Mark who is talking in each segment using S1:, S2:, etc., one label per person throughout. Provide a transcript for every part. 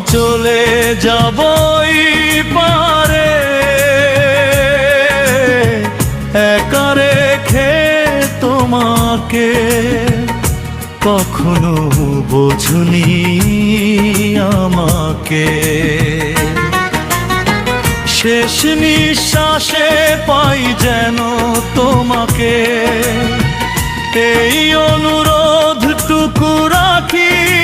S1: চলে যাবই পারে। একা রেখে তোমাকে কখনো বোঝনি আমাকে। শেষ নিঃশ্বাসে পাই যেন তোমাকে। এই অনুরোধ টুকু রাখি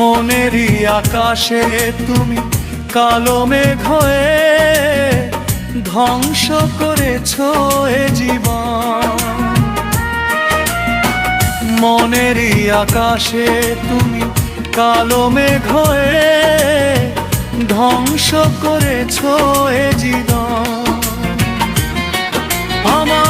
S1: মনেরই আকাশে তুমি কালো মেঘ হয়ে ধ্বংস করেছ এ জীবন। মনেরই আকাশে তুমি কালো মেঘ হয়ে ধ্বংস করেছ এ জীবন। আমার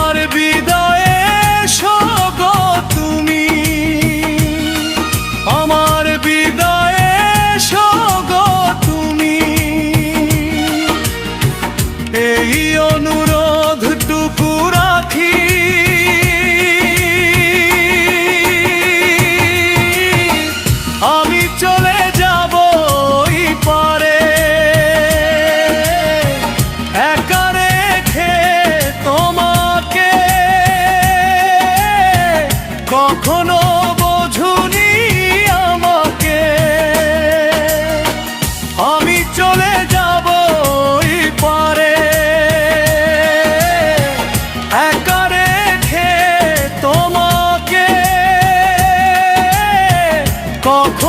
S1: কখনো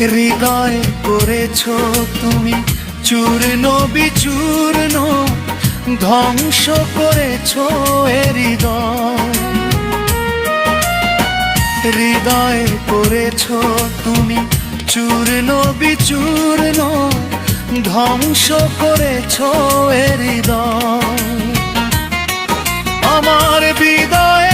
S1: হৃদয় করেছ তুমি। চূর্ণ বিচূর্ণ ধ্বংস করেছ এ হৃদয়। হৃদয় করেছ তুমি। চূর্ণ বিচূর্ণ ধ্বংস করেছ এ হৃদয়। আমার বিদায়ে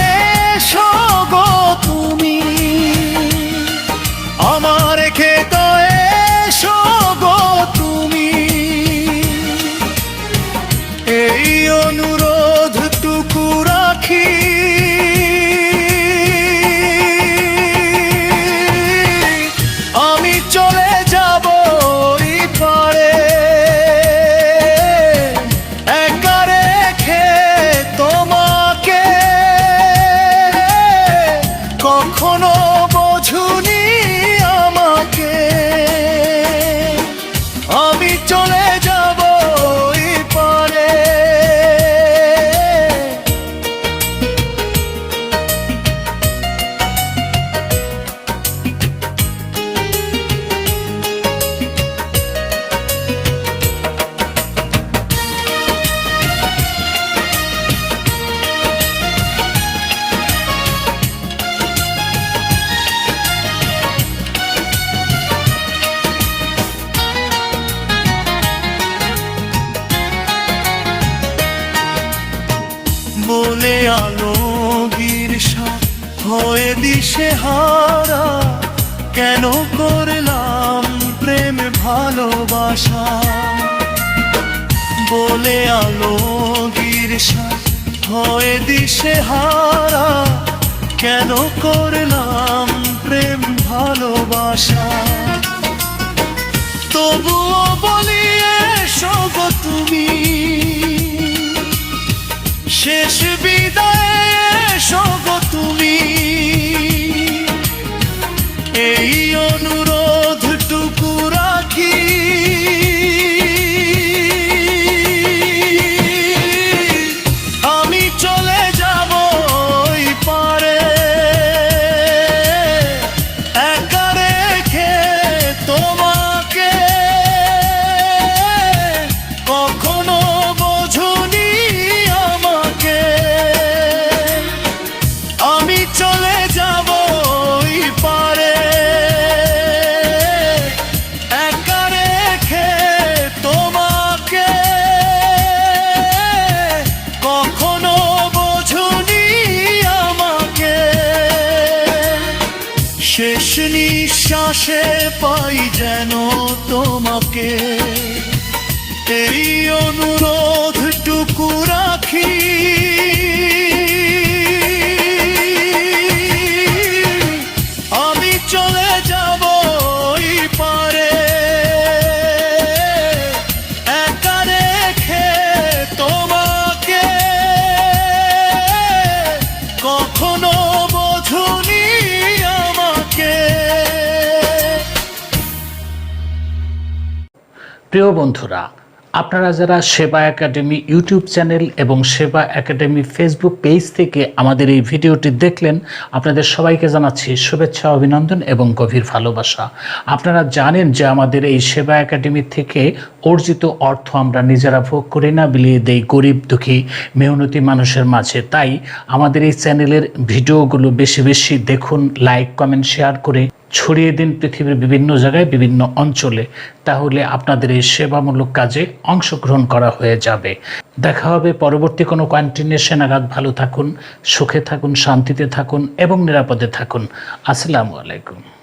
S1: বলে গিরসা হয়ে দিশে হারা, কেন করলাম প্রেম ভালোবাসা? বলে আলো সাথ হয়ে দিশে হারা, কেন করলাম এই অনুরোধটুকু নিঃশ্বাসে পাই যেন তোমাকে। এই অনুরোধ টুকু রাখি।
S2: প্রিয় বন্ধুরা, আপনারা যারা সেবা একাডেমি ইউটিউব চ্যানেল এবং সেবা একাডেমি ফেসবুক পেজ থেকে আমাদের এই ভিডিওটি দেখলেন, আপনাদের সবাইকে জানাচ্ছি শুভেচ্ছা, অভিনন্দন এবং গভীর ভালোবাসা। আপনারা জানেন যে আমাদের এই সেবা একাডেমি থেকে অর্জিত অর্থ আমরা নিজেরা ভোগ করি না, বিলিয়ে দেই গরিব, দুঃখী, মেহনতি মানুষের মাঝে। তাই আমাদের এই চ্যানেলের ভিডিওগুলো বেশি বেশি দেখুন, লাইক, কমেন্ট, শেয়ার করে ছড়িয়ে দিন পৃথিবীর বিভিন্ন জায়গায়, বিভিন্ন অঞ্চলে, তাহলে আপনাদের এই সেবামূলক কাজে অংশগ্রহণ করা হয়ে যাবে। দেখা হবে পরবর্তী কোনো কন্টিনিউশন। আঘাত ভালো থাকুন, সুখে থাকুন, শান্তিতে থাকুন এবং নিরাপদে থাকুন। আসসালামু আলাইকুম।